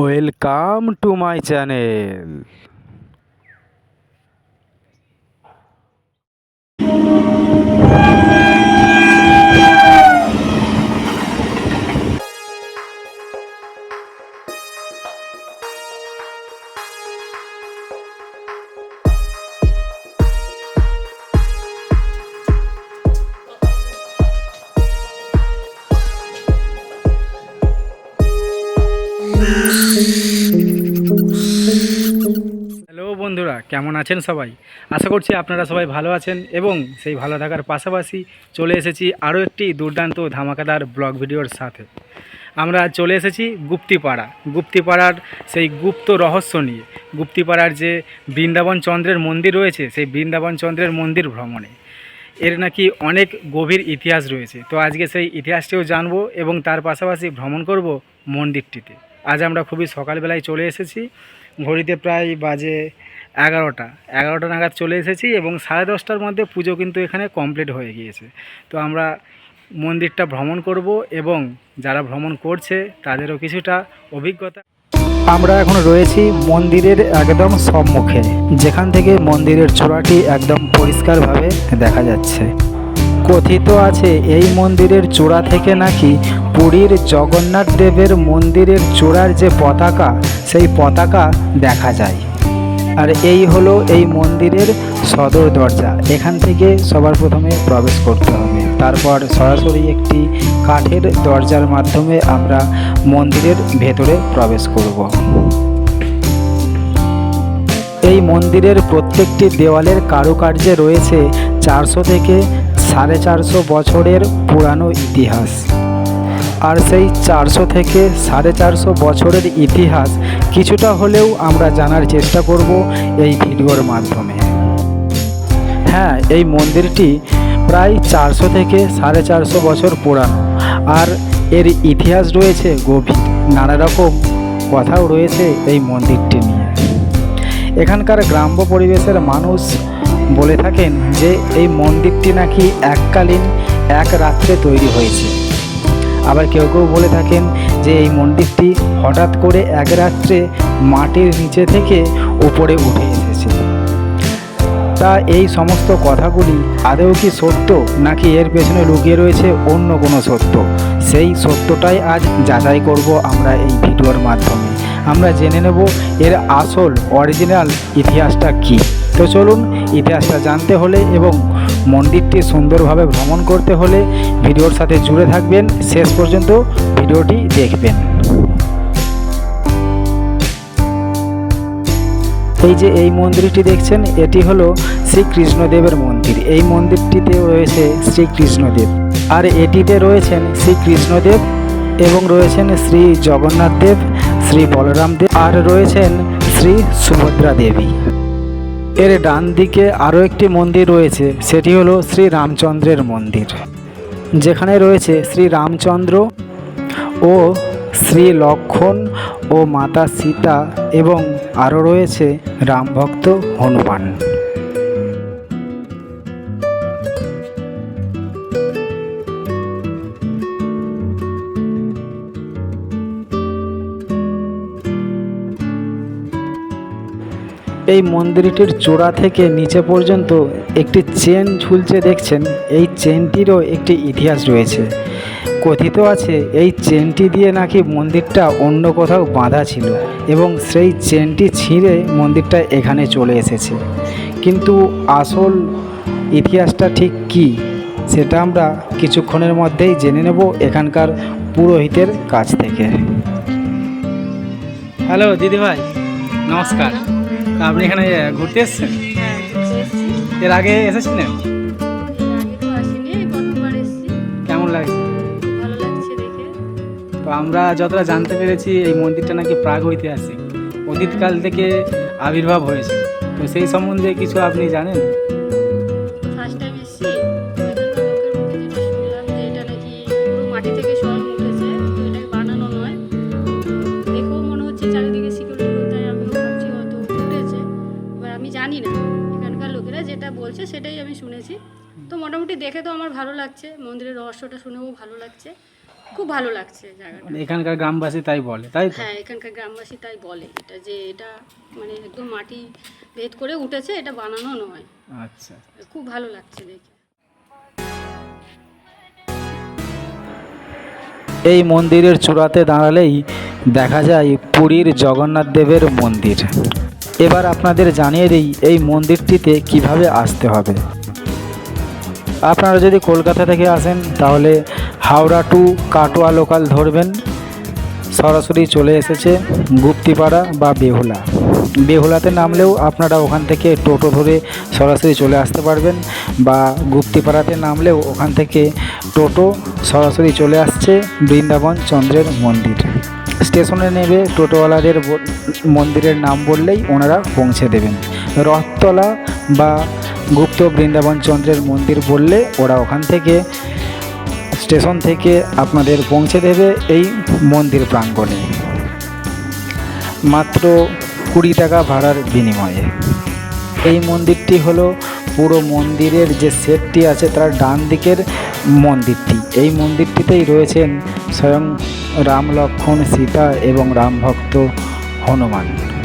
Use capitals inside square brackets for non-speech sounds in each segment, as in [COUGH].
Welcome to my channel. কেমন আছেন সবাই? আশা করছি আপনারা সবাই ভালো আছেন এবং সেই ভালো থাকার পাশাপাশি চলে এসেছি আরও একটি দুর্দান্ত ধামাকাদার ব্লগ ভিডিওর সাথে। আমরা চলে এসেছি গুপ্তিপাড়া। গুপ্তিপাড়ার সেই গুপ্ত রহস্য নিয়ে। গুপ্তিপাড়ার যে বৃন্দাবন চন্দ্রের মন্দির রয়েছে, সেই বৃন্দাবন চন্দ্রের মন্দির ভ্রমণে। এর নাকি অনেক গভীর ইতিহাস রয়েছে। তো আজকে সেই ইতিহাসটিও জানব এবং তার পাশাপাশি ভ্রমণ করব মন্দিরটিতে। আজ আমরা খুবই সকালবেলায় চলে এসেছি। ঘড়িতে প্রায় বাজে এগারোটা। এগারোটা নাগাদ চলে এসেছি এবং সাড়ে দশটার মধ্যে পুজো কিন্তু এখানে কমপ্লিট হয়ে গিয়েছে। তো আমরা মন্দিরটা ভ্রমণ করব এবং যারা ভ্রমণ করছে তাদেরও কিছুটা অভিজ্ঞতা। আমরা এখন রয়েছি মন্দিরের একদম সম্মুখে, যেখান থেকে মন্দিরের চূড়াটি একদম পরিষ্কারভাবে দেখা যাচ্ছে। কথিত আছে, এই মন্দিরের চূড়া থেকে নাকি পুরীর জগন্নাথ দেবের মন্দিরের চূড়ার যে পতাকা, সেই পতাকা দেখা যায়। আর এই হলো এই মন্দিরের সদর দরজা। এখান থেকে সবার প্রথমে প্রবেশ করতে হবে। তারপর সরাসরি একটি কাঠের দরজার মাধ্যমে আমরা মন্দিরের ভেতরে প্রবেশ করব। এই মন্দিরের প্রত্যেকটি দেওয়ালের কারুকার্যে রয়েছে চারশো থেকে সাড়ে চারশো বছরের পুরানো ইতিহাস। আর সেই চারশো থেকে সাড়ে চারশো বছরের ইতিহাস কিছুটা হলেও আমরা জানার চেষ্টা করব এই ভিডিওর মাধ্যমে। হ্যাঁ এই মন্দিরটি প্রায় চারশো থেকে সাড়ে চারশো বছর পুরানো আর এর ইতিহাস রয়েছে গভীর। নানা রকম কথাও রয়েছে এই মন্দিরটি নিয়ে। এখানকার গ্রাম্য পরিবেশের মানুষ বলে থাকেন যে এই মন্দিরটি নাকি এককালীন এক রাত্রে তৈরি হয়েছে। আবার কেউ কেউ বলে থাকেন যে এই মন্দিরটি হঠাৎ করে এক রাত্রে মাটির নিচে থেকে উপরে উঠে এসেছে। তা এই সমস্ত কথাগুলি আদৌ কি সত্য নাকি এর পেছনে লুকিয়ে রয়েছে অন্য কোনো সত্য? সেই সত্যটাই আজ যাচাই করব আমরা এই ভিডিওর মাধ্যমে। আমরা জেনে নেব এর আসল অরিজিনাল ইতিহাসটা কী। তো চলুন ইতিহাসটা জানতে হলে এবং মন্দিরটি সুন্দরভাবে ভ্রমণ করতে হলে ভিডিওর সাথে জুড়ে থাকবেন। শেষ পর্যন্ত ভিডিওটি দেখবেন। এই যে এই মন্দিরটি দেখছেন, এটি হলো শ্রীকৃষ্ণদেবের মন্দির। এই মন্দিরটিতে রয়েছে শ্রীকৃষ্ণদেব। আর এটিতে রয়েছেন শ্রীকৃষ্ণদেব এবং রয়েছেন শ্রী জগন্নাথ দেব, শ্রী বলরাম দেব, আর রয়েছেন শ্রী সুভদ্রা দেবী। এর ডান দিকে আরও একটি মন্দির রয়েছে, সেটি হলো শ্রী রামচন্দ্রের মন্দির। যেখানে রয়েছে শ্রী রামচন্দ্র ও শ্রী লক্ষণ ও মাতা সীতা এবং আরও রয়েছে রামভক্ত হনুমান। এই মন্দিরটির চূড়া থেকে নিচে পর্যন্ত একটি চেন ঝুলছে দেখছেন। এই চেনটিরও একটি ইতিহাস রয়েছে। কথিত আছে, এই চেনটি দিয়ে নাকি মন্দিরটা অন্য কোথাও বাঁধা ছিল এবং সেই চেনটি ছিঁড়ে মন্দিরটা এখানে চলে এসেছে। কিন্তু আসল ইতিহাসটা ঠিক কী, সেটা আমরা কিছুক্ষণের মধ্যেই জেনে নেব এখানকার পুরোহিতের কাছ থেকে। হ্যালো, দিদিভাই। নমস্কার। আপনি এখানে ঘুরতে এসেছেন? হ্যাঁ। এর আগে এসেছিলেন। কেমন লাগছে। তো আমরা যতটা জানতে পেরেছি এই মন্দিরটা নাকি প্রাগ ঐতিহাসিক। অতীতকাল থেকে আবির্ভাব হয়েছে। তো সেই সম্বন্ধে কিছু আপনি জানেন? First time এসেছি, লোকের মুখে যেটা শুনলাম যে এটা নাকি পুরো মাটি থেকে উঠেছে, দেখে তো আমার ভালো লাগছে মন্দিরের রহস্যটা শুনেও ভালো লাগছে খুব ভালো লাগছে জায়গাটা। মানে এখানকার গ্রামবাসী তাই বলে তাই তো? হ্যাঁ এখানকার গ্রামবাসী তাই বলে এটা যে এটা মানে একদম মাটি ভেদ করে উঠেছে এটা বানানো নয়। আচ্ছা। খুব ভালো লাগছে দেখে। এই মন্দিরের চূড়াতে দাঁড়ালেই দেখা যায় পুরীর জগন্নাথ দেবের মন্দির। এবার আপনাদের জানিয়ে দিই এই মন্দিরটিতে কীভাবে আসতে হবে। আপনারা যদি কলকাতা থেকে আসেন, তাহলে হাওড়া টু কাটোয়া লোকাল ধরবেন। সরাসরি চলে এসেছে গুপ্তিপাড়া বা বেহুলা। বেহুলাতে নামলেও আপনারা ওখান থেকে টোটো ধরে সরাসরি চলে আসতে পারবেন বা গুপ্তিপাড়াতে নামলেও ওখান থেকে টোটো সরাসরি চলে আসছে বৃন্দাবন চন্দ্রের মন্দির। স্টেশনে নেবে টোটোওয়ালাদের মন্দিরের নাম বললেই ওনারা পৌঁছে দেবেন। রথতলা বা গুপ্ত বৃন্দাবন চন্দ্রের মন্দির বললে ওরা ওখান থেকে, স্টেশন থেকে আপনাদের পৌঁছে দেবে এই মন্দির প্রাঙ্গণে। মাত্র কুড়ি টাকা ভাড়ার বিনিময়ে। এই মন্দিরটি হলো পুরো মন্দিরের যে সেটটি আছে তার ডান দিকের মন্দিরটি। এই মন্দিরটিতেই রয়েছেন স্বয়ং রাম লক্ষ্মণ সীতা এবং রাম ভক্ত হনুমান।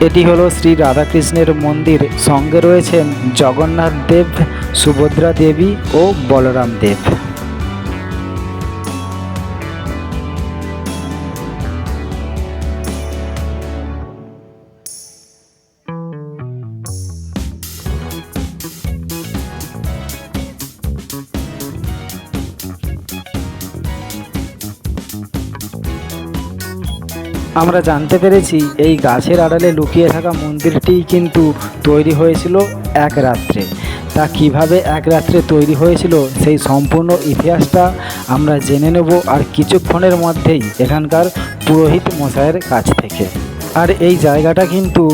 এটি হলো শ্রী রাধাকৃষ্ণের মন্দির। সঙ্গে রয়েছেন জগন্নাথ দেব সুভদ্রা দেবী ও বলরাম দেব। আমরা জানতে পেরেছি, এই গাছের আড়ালে লুকিয়ে থাকা মন্দিরটি কিন্তু তৈরি হয়েছিল এক রাত্রে। তা কীভাবে এক রাত্রে তৈরি হয়েছিল সেই সম্পূর্ণ ইতিহাসটা আমরা জেনে নেব আর কিছুক্ষণের মধ্যেই এখানকার পুরোহিত মশাইয়ের কাছ থেকে। আর এই জায়গাটা কিন্তু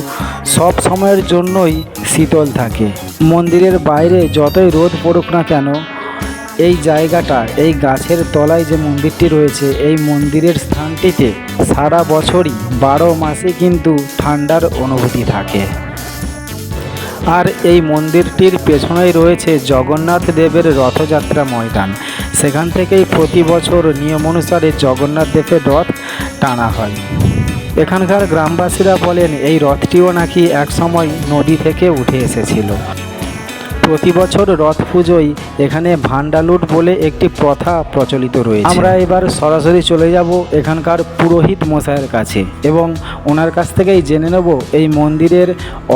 সব সময়ের জন্যই শীতল থাকে। মন্দিরের বাইরে যতই রোদ পড়ুক না কেন এই জায়গাটা, এই গাছের তলায় যে মন্দিরটি রয়েছে, এই মন্দিরের স্থানটিতে সারা বছরই বারো মাসে কিন্তু ঠান্ডার অনুভূতি থাকে। আর এই মন্দিরটির পেছনেই রয়েছে জগন্নাথ দেবের রথযাত্রা ময়দান। সেখান থেকেই প্রতি বছর নিয়ম অনুসারে জগন্নাথ দেবের রথ টানা হয়। এখানকার গ্রামবাসীরা বলেন, এই রথটিও নাকি একসময় নদী থেকে উঠে এসেছিল। প্রতি বছর রথ পুজোয় এখানে ভান্ডালুট বলে একটি প্রথা প্রচলিত রয়েছে। আমরা এবার সরাসরি চলে যাব এখানকার পুরোহিত মশাইয়ের কাছে এবং ওনার কাছ থেকেই জেনে নেব এই মন্দিরের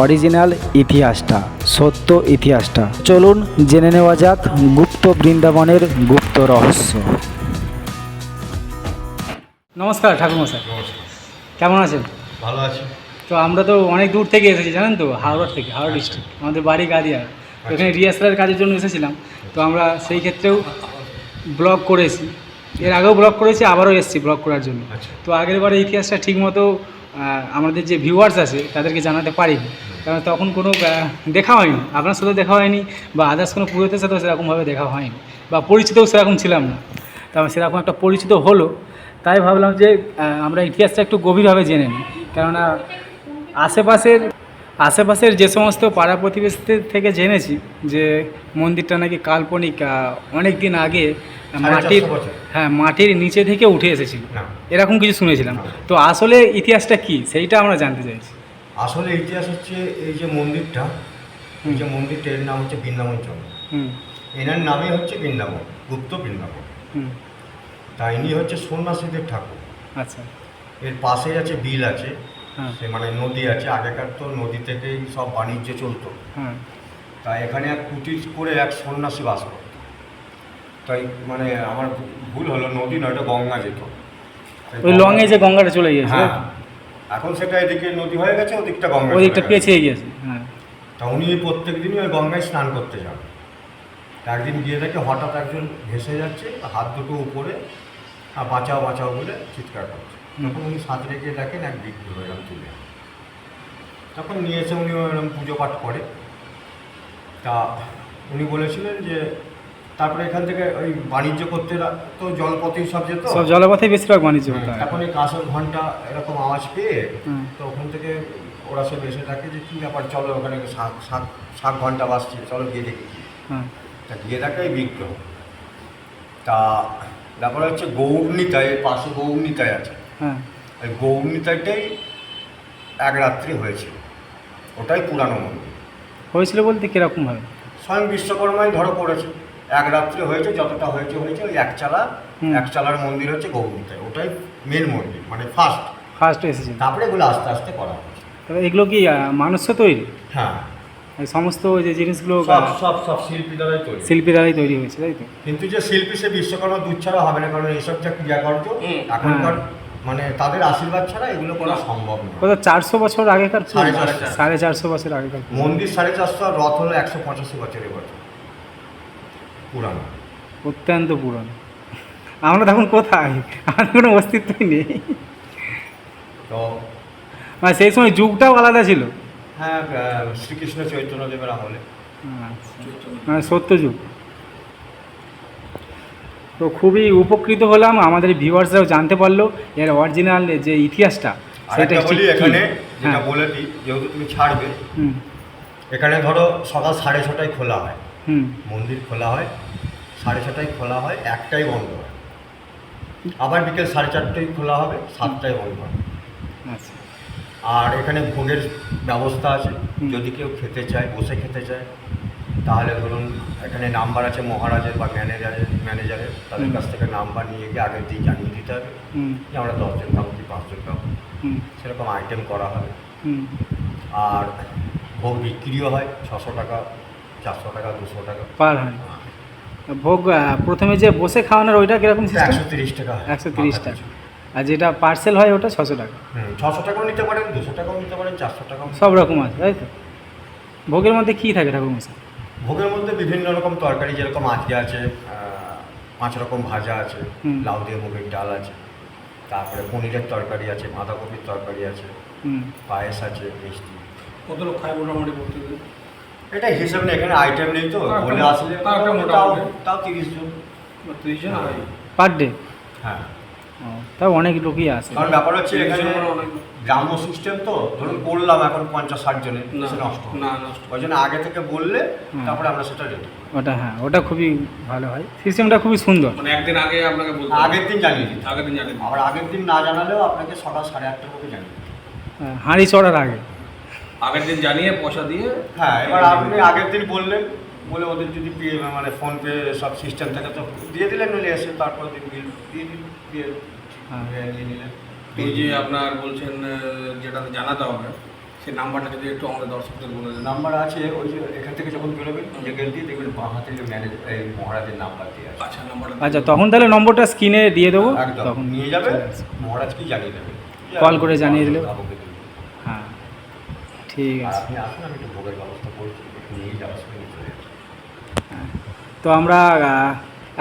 অরিজিনাল ইতিহাসটা সত্য ইতিহাসটা। চলুন জেনে নেওয়া যাক গুপ্ত বৃন্দাবনের গুপ্ত রহস্য। নমস্কার ঠাকুর মশাই। কেমন আছেন? ভালো আছি। তো আমরা তো অনেক দূর থেকে এসেছি জানেন তো? হাওড়া থেকে হাওড়া ডিস্ট্রিক্ট আমাদের বাড়ি গাদিয়া এখানে রিহার্সালের কাজের জন্য এসেছিলাম। তো আমরা সেই ক্ষেত্রেও ব্লগ করেছি। এর আগেও ব্লগ করেছি আবারও এসেছি ব্লগ করার জন্য। আচ্ছা। তো আগের বারে ইতিহাসটা ঠিকমতো আমাদের যে ভিউয়ার্স আছে তাদেরকে জানাতে পারিনি। কারণ তখন কোনো দেখা হয়নি। আপনার সাথে দেখা হয়নি বা আদার্স কোনো পুরোহিতের সাথেও সেরকমভাবে দেখা হয়নি বা পরিচিতও সেরকম ছিলাম না। তো সেরকম একটা পরিচিত হলো। তাই ভাবলাম যে আমরা ইতিহাসটা একটু গভীরভাবে জেনে নিই। কেননা আশেপাশের আশেপাশের যে সমস্ত পাড়া প্রতিবেশীদের থেকে জেনেছি যে মন্দিরটা নাকি কাল্পনিক অনেক দিন আগে মাটির হ্যাঁ মাটির নিচে থেকে উঠে এসেছিল। এরকম কিছু শুনেছিলাম। তো আসলে ইতিহাসটা কি? সেইটা আমরা জানতে চাইছি। আসলে ইতিহাস হচ্ছে এই যে মন্দিরটা এই যে মন্দিরটা এর নাম হচ্ছে বৃন্দাবন চন্দ্র হুম। এনার নামে হচ্ছে বৃন্দাবন গুপ্ত বৃন্দাবন। হুম। তা ইনি হচ্ছে সন্ন্যাসীদের ঠাকুর। আচ্ছা। এর পাশেই আছে বিল আছে। সে মানে নদী আছে আগেকার তো নদী থেকেই সব বাণিজ্য চলতো। হ্যাঁ। তা এখানে এক কুটির করে এক সন্ন্যাসী বাস করত। তাই মানে আমার ভুল হলো নদী নয় এটা গঙ্গা যেত। ওই গঙ্গা- যে গঙ্গাটা চলে গিয়েছে হ্যাঁ। এখন সেটা এদিকে নদী হয়ে গেছে ওদিকটা গঙ্গা ওই দিকটা চলে গেছে। গিয়েছে হ্যাঁ। তা উনি প্রত্যেক দিনই ওই গঙ্গায় স্নান করতে যান। একদিন গিয়ে দেখে হঠাৎ একজন ভেসে যাচ্ছে হাত দুটো উপরে আর বাঁচাও বাঁচাও বলে চিৎকার করছে। তখন উনি সাঁতরে গিয়ে দেখেন এক বিগ্রহ এরকম তুলে তখন নিয়ে এসে উনি এরকম পুজো পাঠ করে। তা উনি বলেছিলেন যে তারপরে এখান থেকে ওই বাণিজ্য করতে তো জলপথেই সব যেত? সব জলপথে বেশিরভাগ বাণিজ্য হতো এখন এই কাঁসর ঘণ্টা এরকম আওয়াজ পেয়ে তো ওখান থেকে ওরা সব এসে থাকে যে কী ব্যাপার? চলো ওখানে সাত সাত শাক ঘণ্টা বাজছে চলো গিয়ে দেখি। তা গিয়ে দেখে এই বিগ্রহ। তা ব্যাপার হচ্ছে গৌরনীতায় এর পাশে গৌরনীতায় আছে। হ্যাঁ। ওই গৌরনীতাইটাই এক রাত্রি হয়েছিল। ওটাই পুরানো মন্দির। হয়েছিল বলতে কীরকম ভাবে? স্বয়ং বিশ্বকর্মাই ধরো পড়েছে এক রাত্রে হয়েছে যতটা হয়েছে হয়েছে ওই একচালা হুম। একচালার মন্দির হচ্ছে গৌরনীতায়। ওটাই মেন মন্দির মানে ফার্স্ট ফার্স্ট এসেছে। তারপরে এগুলো আস্তে আস্তে করা হয়েছে। তবে এগুলো কি আহ, মানুষ্য তৈরি? হ্যাঁ। এই সমস্ত যে জিনিসগুলো সব সব সব শিল্পী দ্বারাই তৈরি। শিল্পী দ্বারাই তৈরি হয়েছে তাই তো? কিন্তু যে শিল্পী সে বিশ্বকর্মা দুধ ছাড়া হবে না কারণ এইসব যা ক্রিয়াকর্ম এখনকার মানে তাদের আশীর্বাদ ছাড়া এগুলো করা সম্ভব নয়। কত চারশো বছর আগেকার সাড়ে চারশো। বছর আগেকার। মন্দির সাড়ে চারশো আর রথ হলো একশো পঁচাশি বছরের বছর পুরানো। অত্যন্ত পুরনো। আমরা তখন কোথায়? আমাদের কোনো অস্তিত্বই নেই। তো মানে সেই সময় যুগটাও আলাদা ছিল। হ্যাঁ শ্রীকৃষ্ণ চৈতন্যদেবের আমলে। আচ্ছা। মানে সত্য যুগ। তো খুবই উপকৃত হলাম আমাদের ভিউয়ার্সরাও জানতে পারল এর অরিজিনাল যে ইতিহাসটা বলি এখানে যেটা বলে দিই যেহেতু তুমি ছাড়বে এখানে ধরো সকাল সাড়ে ছটায় খোলা হয়। মন্দির খোলা হয় সাড়ে ছটায় খোলা হয় একটাই বন্ধ হয়। আবার বিকেল সাড়ে চারটেই খোলা হবে সাতটায় বন্ধ হয়। আচ্ছা। আর এখানে ভোগের ব্যবস্থা আছে যদি কেউ খেতে চায় বসে খেতে চায় তাহলে ধরুন এখানে নাম্বার আছে মহারাজের বা ম্যানেজারের ম্যানেজারের তাদের কাছ থেকে নাম্বার নিয়ে গিয়ে আগের দিন জানিয়ে দিতে হবে হুম। যে আমরা দশজন খাব কি পাঁচজন খাব হুম। সেরকম আইটেম করা হবে হুম। আর ভোগ বিক্রিও হয় ছশো টাকা চারশো টাকা দুশো টাকা। পার হয়। ভোগ আহ, প্রথমে যে বসে খাওয়ানোর ওইটা কীরকম একশো তিরিশ টাকা একশো তিরিশ টাকা। আর যেটা পার্সেল হয় ওটা ছশো টাকা। ছশো টাকাও নিতে পারেন দুশো টাকাও নিতে পারেন চারশো টাকাও সব রকম আছে তাই তো? ভোগের মধ্যে কী থাকে ঠাকুর মশাই ভোগের মধ্যে বিভিন্ন রকম তরকারি যেরকম আজকে আছে পাঁচ রকম ভাজা আছে লাউ দিয়ে মুগের ডাল আছে তারপরে পনিরের তরকারি আছে বাঁধাকপির তরকারি আছে পায়েস আছে মিষ্টি। কত লোক খায় মোটামুটি প্রত্যেকদিন এটা হিসেব নেই এখানে আইটেম নেই তো বলে আসলে তাও তাও তিরিশ জন। ত্রিশ জন পার ডে হ্যাঁ। তাও অনেক লোকই আছে কারণ ব্যাপার হচ্ছে এখানে অনেক- গ্রাম্য সিস্টেম তো ধরুন করলাম এখন পঞ্চাশ ষাট জনে নষ্ট না নষ্ট ওই জন্য আগে থেকে বললে তারপরে আমরা সেটা রেডি ওটা হ্যাঁ ওটা খুবই ভালো হয়। সিস্টেমটা খুবই সুন্দর। মানে একদিন আগে আপনাকে বলতে আগের দিন জানিয়ে হবে। আগের দিন জানেন আবার আগের দিন না জানালেও আপনাকে সকাল সাড়ে আটটার মধ্যে জানিয়ে হ্যাঁ, হাঁড়ি চড়ার আগে। আগের দিন জানিয়ে পয়সা দিয়ে হ্যাঁ এবার আপনি আগের দিন বললেন বলে ওদের যদি পে মানে ফোনপে সব সিস্টেম থাকে তো দিয়ে দিলেন নইলে এসে তারপর দিন বিল দিয়ে দিন দিয়ে হ্যাঁ। দিয়ে নিয়ে নিলেন। এই যে আপনার বলছেন যেটা জানাতে হবে সেই নাম্বারটা যদি একটু আমাদের দর্শকদের বলে দেন নাম্বার আছে ওই যে এখান থেকে যখন বেরোবেন যে গেট দিয়ে দেখবেন বাঁ হাতে ম্যানেজ এই মহারাজের নাম্বার দিয়ে আছে আচ্ছা নাম্বারটা আচ্ছা তখন তাহলে নম্বরটা স্ক্রিনে দিয়ে দেবো তখন নিয়ে যাবে। মহারাজকেই জানিয়ে দেবে কল করে জানিয়ে দিন। হ্যাঁ ঠিক আছে আপনি আসুন আমি একটু ভোগের ব্যবস্থা করছি নিয়ে যাওয়ার সময় যাচ্ছি। তো আমরা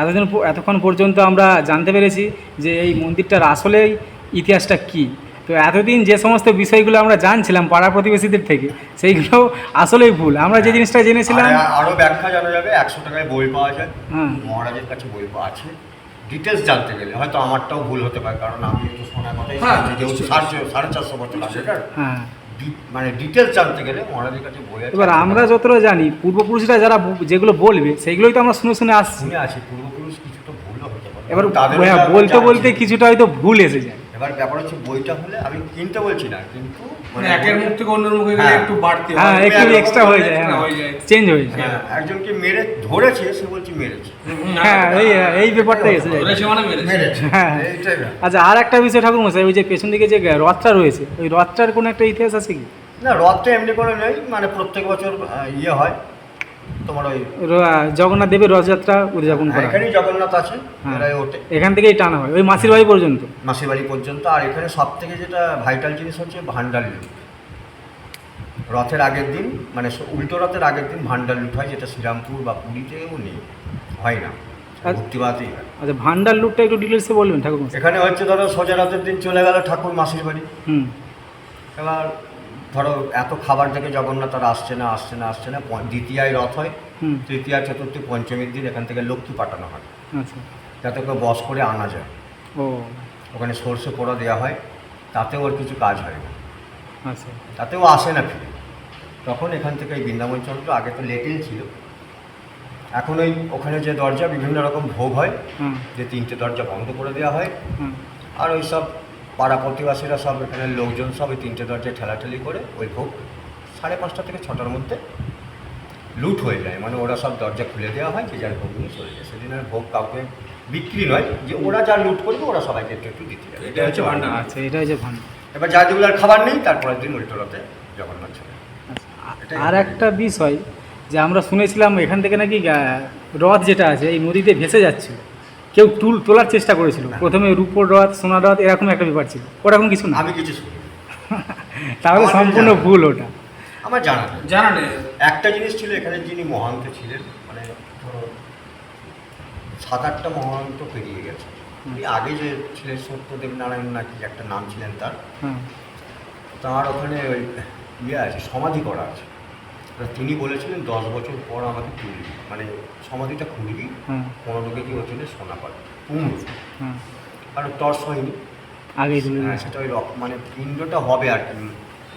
এতদিন এতক্ষণ পর্যন্ত আমরা জানতে পেরেছি যে এই মন্দিরটার আসলেই ইতিহাসটা কী? তো এতদিন যে সমস্ত বিষয়গুলো আমরা জানছিলাম পাড়া প্রতিবেশীদের থেকে সেইগুলো আসলেই ভুল। আমরা যে জিনিসটা জেনেছিলাম আর আরও ব্যাখ্যা জানা যাবে একশো টাকায় বই পাওয়া যায়। হ্যাঁ। মহারাজের কাছে বই পাওয়া আছে। ডিটেলস জানতে গেলে হয়তো আমারটাও ভুল হতে পারে কারণ আমি তো শোনার কথাই হ্যাঁ, যেহেতু সাড়ে সাড়ে চারশো বছর আগেকার হ্যাঁ। মানে ডিটেলস জানতে গেলে মহারাজের কাছে বই আছে। এবার আমরা যতটা জানি পূর্বপুরুষরা যারা যেগুলো বলবে সেগুলোই তো আমরা শুনে শুনে আসছি। শুনে আছি পূর্বপুরুষ কিছুটা ভুলও হতে পারে। এবার বলতে বলতে কিছুটা হয়তো ভুল এসে যায়। এবার ব্যাপার হচ্ছে বইটা হলে আমি কিনতে বলছি না কিন্তু মানে একের মুখ থেকে অন্যের মুখে গেলে হ্যাঁ। একটু বাড়তি হ্যাঁ একটু এক্সট্রা হয়ে যায় extra হ্যাঁ। হয়ে যায়। চেঞ্জ হয়ে যায়। হ্যাঁ, একজনকে মেরে ধরেছে সে বলছে মেরেছে। হ্যাঁ এই এই ব্যাপারটা এসে যায়। ধরেছে মানে মেরেছে। মেরেছে হ্যাঁ। আচ্ছা আর একটা বিষয় ঠাকুর মশাই ওই যে পেছন দিকে যে রথটা রয়েছে ওই রথটার কোনো একটা ইতিহাস আছে কি? না রথটা এমনি করে নেই মানে প্রত্যেক বছর ইয়ে হয়। তোমার ওই জগন্নাথ দেবের রথযাত্রা উদযাপন করা এখানেই জগন্নাথ আছে হ্যাঁ। ওঠে। এখান থেকেই টানা হয় ওই মাসির বাড়ি পর্যন্ত। মাসির বাড়ি পর্যন্ত আর এখানে সব থেকে যেটা ভাইটাল জিনিস হচ্ছে ভান্ডার লুট। রথের আগের দিন মানে উল্টো রথের আগের দিন ভান্ডার লুট হয় যেটা শ্রীরামপুর বা পুরীতেও নেই হয় না। আর- আচ্ছা ভান্ডার লুটটা একটু ডিটেলসে বলবেন ঠাকুর এখানে হচ্ছে ধরো সোজা রথের দিন চলে গেল ঠাকুর মাসির বাড়ি। হুম। এবার ধরো এত খাবার দেখে জগন্নাথ আর আসছে না আসছে না আসছে না দ্বিতীয়ায় রথ হয় তৃতীয়া চতুর্থী পঞ্চমীর দিন এখান থেকে লক্ষ্মী পাঠানো হয়। আচ্ছা। যাতে ওকে বস করে আনা যায়। ও। ওখানে সর্ষে পোড়া দেওয়া হয় তাতেও ওর কিছু কাজ হয় না। আচ্ছা। তাতেও আসে না ফিরে। তখন এখান থেকে এই বৃন্দাবন চন্দ্র আগে তো লেটেল ছিল। এখন ওই ওখানে যে দরজা বিভিন্ন রকম ভোগ হয় যে তিনটে দরজা বন্ধ করে দেওয়া হয়। আর ওই সব পাড়া প্রতিবাসীরা সব এখানে লোকজন সব ওই তিনটে দরজায় ঠেলাঠেলি করে ওই ভোগ সাড়ে পাঁচটা থেকে ছটার মধ্যে লুট হয়ে যায়। মানে ওরা সব দরজা খুলে দেওয়া হয় যে যার ভোগ নিয়ে চলে যায়। সেদিন আর ভোগ কাউকে বিক্রি নয় যে ওরা যা লুট করবে ওরা সবাইকে একটু একটু দিতে যাবে। এটা হচ্ছে ভান্ডার। আচ্ছা এটা হচ্ছে ভান এবার যা যেগুলো আর খাবার নেই তারপরের দিন উল্টো রাতে জগন্নাথ চলে আর একটা বিষয় যে আমরা শুনেছিলাম এখান থেকে নাকি রথ যেটা আছে এই নদীতে ভেসে যাচ্ছে। কেউ টুল তোলার চেষ্টা করেছিল। প্রথমে রূপোর রথ সোনার রথ এরকম একটা ব্যাপার ছিল। ওরকম কিছু না। আমি কিছু শুনি [LAUGHS] তাহলে সম্পূর্ণ ভুল ওটা। আমার জানা নেই। জানা নেই। একটা জিনিস ছিল এখানে যিনি মহান্ত ছিলেন মানে ধরো সাত আটটা মহান্ত পেরিয়ে গেছে। আগে যে ছিলেন সত্যদেব নারায়ণ নাকি একটা নাম ছিলেন তার তার ওখানে ওই ইয়ে আছে সমাধি করা আছে। তিনি বলেছিলেন দশ বছর পর আমাকে তুলবি মানে সমাধিটা খুলবি পনেরো কেজি ওজনে সোনা পাবে। কুমড়ো আর তর্স হয়নি। আগে সেটা ওই রক্ত মানে পিণ্ডটা হবে আর কি।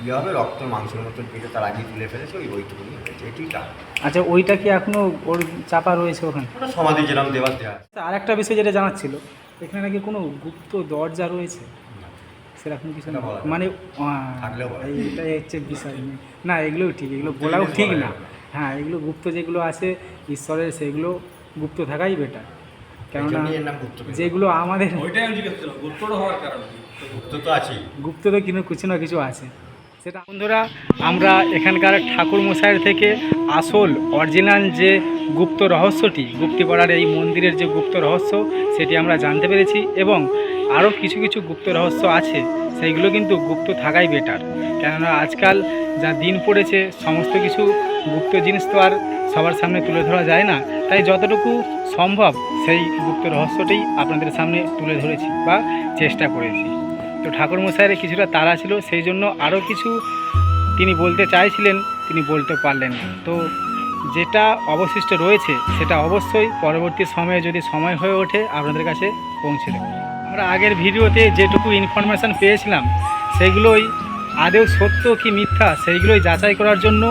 ইয়ে হবে রক্ত মাংসের মতো পেটে তার আগে তুলে ফেলেছে ওই ওইটুকুনি হয়েছে। এটিই কাজ আচ্ছা ওইটা কি এখনও ওর চাপা রয়েছে ওখানে? ওটা সমাধি যেরকম দেওয়ার দেওয়া। আর একটা বিষয় যেটা জানার ছিল এখানে নাকি কোনো গুপ্ত দরজা রয়েছে? সেরকম কিছু না। মানে এইটাই হচ্ছে বিষয়। না এগুলোও ঠিক এগুলো বলাও ঠিক না। হ্যাঁ এগুলো গুপ্ত যেগুলো আছে ঈশ্বরের সেগুলো গুপ্ত থাকাই বেটার কেননা। যেগুলো আমাদের ওইটাই আমি জিজ্ঞেস করছিলাম গুপ্তটা হওয়ার কারণ কি? গুপ্ত তো গুপ্ত তো কিন্তু কিছু না কিছু আছে। সেটা বন্ধুরা আমরা এখানকার ঠাকুর মশাইয়ের থেকে আসল অরিজিনাল যে গুপ্ত রহস্যটি গুপ্তিপাড়ার এই মন্দিরের যে গুপ্ত রহস্য সেটি আমরা জানতে পেরেছি এবং আরও কিছু কিছু গুপ্ত রহস্য আছে, সেইগুলো কিন্তু গুপ্ত থাকাই বেটার কেননা আজকাল যা দিন পড়েছে, সমস্ত কিছু গুপ্ত জিনিস তো আর সবার সামনে তুলে ধরা যায় না। তাই যতটুকু সম্ভব সেই গুপ্ত রহস্যটাই আপনাদের সামনে তুলে ধরেছি বা চেষ্টা করেছি। তো ঠাকুর মশাইয়ের কিছুটা তাড়া ছিল, সেই জন্য আরও কিছু তিনি বলতে চাইছিলেন, তিনি বলতে পারলেন তো যেটা অবশিষ্ট রয়েছে, সেটা অবশ্যই পরবর্তী সময়ে যদি সময় হয়ে ওঠে, আপনাদের কাছে পৌঁছে দেব। আমরা আগের ভিডিওতে যেটুকু ইনফরমেশান পেয়েছিলাম, সেগুলোই আদেও সত্য কি মিথ্যা, সেইগুলোই যাচাই করার জন্য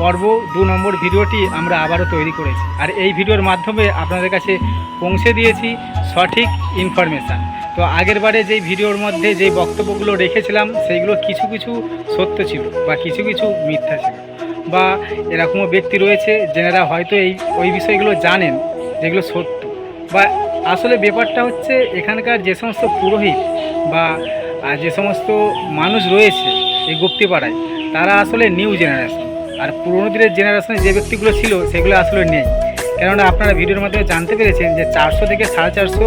পর্ব দু নম্বর ভিডিওটি আমরা আবারও তৈরি করেছি। আর এই ভিডিওর মাধ্যমে আপনাদের কাছে পৌঁছে দিয়েছি সঠিক ইনফরমেশান তো আগের বারে যেই ভিডিওর মধ্যে যেই বক্তব্যগুলো রেখেছিলাম, সেইগুলো কিছু কিছু সত্য ছিল বা কিছু কিছু মিথ্যা ছিল। বা এরকমও ব্যক্তি রয়েছে, যেনারা হয়তো এই, ওই বিষয়গুলো জানেন, যেগুলো সত্য। বা আসলে ব্যাপারটা হচ্ছে এখানকার যে সমস্ত পুরোহিত বা যে সমস্ত মানুষ রয়েছে এই গুপ্তিপাড়ায়, তারা আসলে নিউ জেনারেশন আর পুরোনো দিনের জেনারেশনে যে ব্যক্তিগুলো ছিল, সেগুলো আসলে নেই। কেননা আপনারা ভিডিওর মাধ্যমে জানতে পেরেছেন যে চারশো থেকে সাড়ে চারশো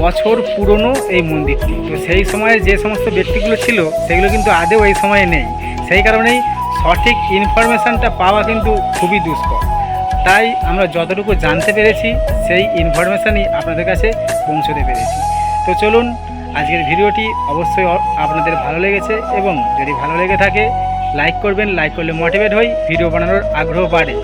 বছর পুরনো এই মন্দিরটি। তো সেই সময়ে যে সমস্ত ব্যক্তিগুলো ছিল, সেগুলো কিন্তু আদেও এই সময়ে নেই। সেই কারণেই সঠিক ইনফরমেশানটা পাওয়া কিন্তু খুবই দুষ্কর। তাই আমরা যতটুকু জানতে পেরেছি, সেই ইনফরমেশানই আপনাদের কাছে পৌঁছতে পেরেছি। তো চলুন, আজকের ভিডিওটি অবশ্যই আপনাদের ভালো লেগেছে এবং যদি ভালো লেগে থাকে লাইক করবেন লাইক করলে মোটিভেট হই, ভিডিও বানানোর আগ্রহ বাড়ে।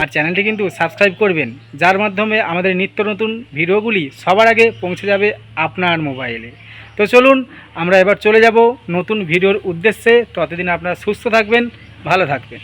আর চ্যানেলটি কিন্তু সাবস্ক্রাইব করবেন, যার মাধ্যমে আমাদের নিত্য নতুন ভিডিওগুলি সবার আগে পৌঁছে যাবে আপনার মোবাইলে তো চলুন, আমরা এবার চলে যাব নতুন ভিডিওর উদ্দেশ্যে। ততদিন আপনারা সুস্থ থাকবেন, ভালো থাকবেন।